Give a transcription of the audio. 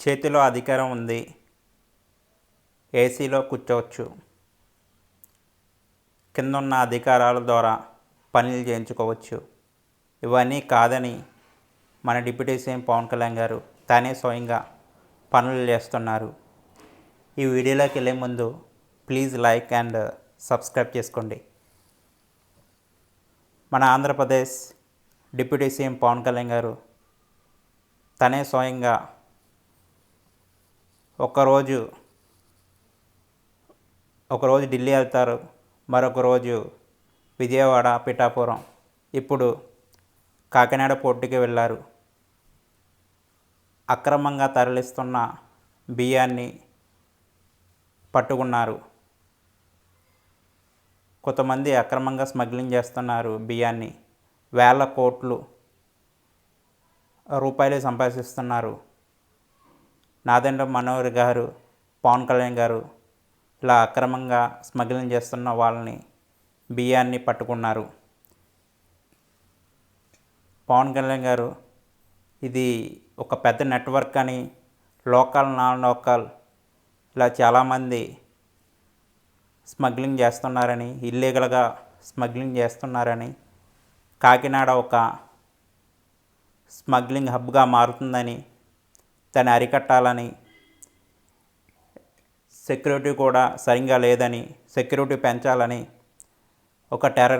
చేతిలో అధికారం ఉంది. ఏసీలో కూర్చోవచ్చు. కిందన్న అధికారాల ద్వారా పనులు చేయించుకోవచ్చు. ఇవన్నీ కాదని మన డిప్యూటీ సీఎం పవన్ కళ్యాణ్ గారు తానే స్వయంగా పనులు చేస్తున్నారు. ఈ వీడియోలోకి వెళ్ళే ముందు ప్లీజ్ లైక్ అండ్ సబ్స్క్రైబ్ చేసుకోండి. మన ఆంధ్రప్రదేశ్ డిప్యూటీ సీఎం పవన్ కళ్యాణ్ గారు తనే స్వయంగా ఒకరోజు ఒకరోజు ఢిల్లీ వెళ్తారు మరొక రోజు విజయవాడ పిఠాపురం. ఇప్పుడు కాకినాడ పోర్టుకి వెళ్ళారు. అక్రమంగా తరలిస్తున్న బియ్యాన్ని పట్టుకున్నారు. కొంతమంది అక్రమంగా స్మగ్లింగ్ చేస్తున్నారు బియ్యాన్ని. వేల కోట్లు రూపాయలు సంపాదిస్తున్నారు. నాదెండ్ర మనోహర్ గారు పవన్ కళ్యాణ్ గారు ఇలా అక్రమంగా స్మగ్లింగ్ చేస్తున్న వాళ్ళని బియ్యాన్ని పట్టుకున్నారు. పవన్ కళ్యాణ్ గారు ఇది ఒక పెద్ద నెట్వర్క్ అని లోకల్ నాన్ లోకల్ ఇలా చాలామంది స్మగ్లింగ్ చేస్తున్నారని ఇల్లీగల్గా స్మగ్లింగ్ చేస్తున్నారని కాకినాడ ఒక స్మగ్లింగ్ హబ్గా మారుతుందని దాన్ని అరికట్టాలని సెక్యూరిటీ కూడా సరిగ్గా లేదని సెక్యూరిటీ పెంచాలని ఒక టెర్ర